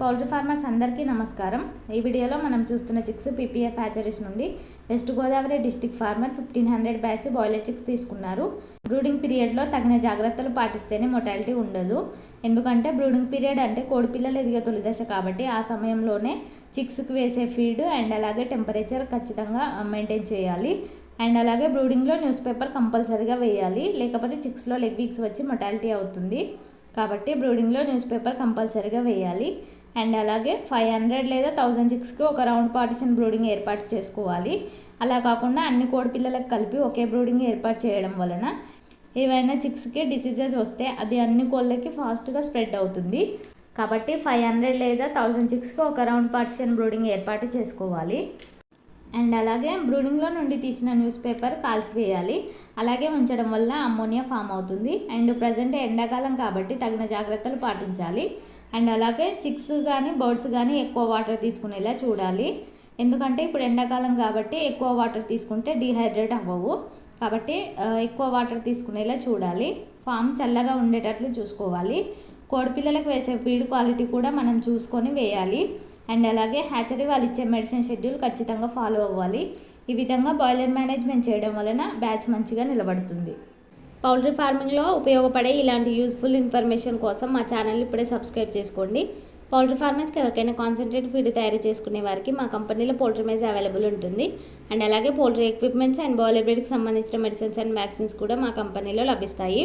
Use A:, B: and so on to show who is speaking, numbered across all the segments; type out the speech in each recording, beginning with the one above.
A: Poultry farmers అందరికీ నమస్కారం. ఈ వీడియోలో మనం చూస్తున్న చిక్స్ పీపీఎఫ్ హ్యాచరీస్ నుండి west Godavari district farmer fifteen hundred batch broiler chicks తీసుకున్నారు. బ్రూడింగ్ పీరియడ్లో తగిన జాగ్రత్తలు పాటిస్తేనే మొటాలిటీ ఉండదు. ఎందుకంటే బ్రూడింగ్ పీరియడ్ అంటే కోడి పిల్లలు ఎదిగే తొలి దశ కాబట్టి ఆ సమయంలోనే చిక్స్కి వేసే ఫీడ్ అండ్ అలాగే టెంపరేచర్ ఖచ్చితంగా మెయింటైన్ చేయాలి. అండ్ అలాగే బ్రూడింగ్లో న్యూస్ పేపర్ కంపల్సరీగా వేయాలి. లేకపోతే చిక్స్లో లెగ్ వీక్స్ వచ్చి మొటాలిటీ అవుతుంది. కాబట్టి బ్రూడింగ్లో న్యూస్ పేపర్ కంపల్సరీగా వేయాలి. అండ్ అలాగే ఫైవ్ హండ్రెడ్ లేదా థౌజండ్ సిక్స్కి ఒక రౌండ్ పార్టిషన్ బ్రూడింగ్ ఏర్పాటు చేసుకోవాలి. అలా కాకుండా అన్ని కోడి పిల్లలకు కలిపి ఒకే బ్రూడింగ్ ఏర్పాటు చేయడం వలన ఏవైనా చిక్స్కి డిసీజెస్ వస్తే అది అన్ని కోళ్ళకి ఫాస్ట్గా స్ప్రెడ్ అవుతుంది. కాబట్టి ఫైవ్ హండ్రెడ్ లేదా థౌజండ్ సిక్స్కి ఒక రౌండ్ పార్టిషన్ బ్రూడింగ్ ఏర్పాటు చేసుకోవాలి. అండ్ అలాగే బ్రూడింగ్లో నుండి తీసిన న్యూస్ పేపర్ కాల్చివేయాలి. అలాగే ఉంచడం వల్ల అమ్మోనియా ఫామ్ అవుతుంది. అండ్ ప్రజెంట్ ఎండాకాలం కాబట్టి తగిన జాగ్రత్తలు పాటించాలి. అండ్ అలాగే చిక్స్ కానీ బర్డ్స్ కానీ ఎక్కువ వాటర్ తీసుకునేలా చూడాలి. ఎందుకంటే ఇప్పుడు ఎండాకాలం కాబట్టి ఎక్కువ వాటర్ తీసుకుంటే డిహైడ్రేట్ అవ్వవు. కాబట్టి ఎక్కువ వాటర్ తీసుకునేలా చూడాలి. ఫామ్ చల్లగా ఉండేటట్లు చూసుకోవాలి. కోడిపిల్లలకు వేసే ఫీడ్ క్వాలిటీ కూడా మనం చూసుకొని వేయాలి. అండ్ అలాగే హ్యాచరీ వాళ్ళు ఇచ్చే మెడిసిన్ షెడ్యూల్ ఖచ్చితంగా ఫాలో అవ్వాలి. ఈ విధంగా బాయిలర్ మేనేజ్మెంట్ చేయడం వలన బ్యాచ్ మంచిగా నిలబడుతుంది. పౌల్ట్రీ ఫార్మింగ్లో ఉపయోగపడే ఇలాంటి యూస్ఫుల్ ఇన్ఫర్మేషన్ కోసం మా ఛానల్ ఇప్పుడే సబ్స్క్రైబ్ చేసుకోండి. పౌల్ట్రీ ఫార్మర్స్కి ఎవరికైనా కాన్సన్ట్రేట్ ఫీడ్ తయారు చేసుకునే వారికి మా కంపెనీలో పౌల్ట్రీ మేజ్ అవైలబుల్ ఉంటుంది. అండ్ అలాగే పౌల్ట్రీ ఎక్విప్మెంట్స్ అండ్ బాయిలర్ సంబంధించిన మెడిసిన్స్ అండ్ వ్యాక్సిన్స్ కూడా మా కంపెనీలో లభిస్తాయి.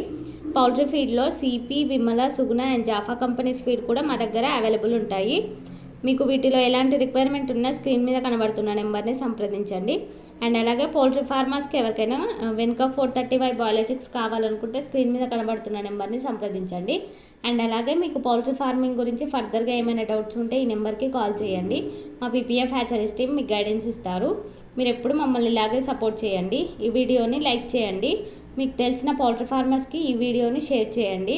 A: Poultry ఫీడ్లో CP Vimala Suguna and Japfa companies feed కూడా మా దగ్గర అవైలబుల్ ఉంటాయి. మీకు వీటిలో ఎలాంటి రిక్వైర్మెంట్ ఉన్నా స్క్రీన్ మీద కనబడుతున్న నెంబర్ని సంప్రదించండి. అండ్ అలాగే పోల్ట్రీ ఫార్మర్స్కి ఎవరికైనా వెనుక ఫోర్ థర్టీ ఫైవ్ బయాలజిక్స్ కావాలనుకుంటే స్క్రీన్ మీద కనబడుతున్న నెంబర్ని సంప్రదించండి. అండ్ అలాగే మీకు పౌల్ట్రీ ఫార్మింగ్ గురించి ఫర్దర్గా ఏమైనా డౌట్స్ ఉంటే ఈ నెంబర్కి కాల్ చేయండి. మా పీపీఎఫ్ హ్యాచరీస్ టీమ్ మీకు గైడెన్స్ ఇస్తారు. మీరు ఎప్పుడు మమ్మల్ని ఇలాగే సపోర్ట్ చేయండి. ఈ వీడియోని లైక్ చేయండి. మీకు తెలిసిన పౌల్ట్రీ ఫార్మర్స్కి ఈ వీడియోని షేర్ చేయండి.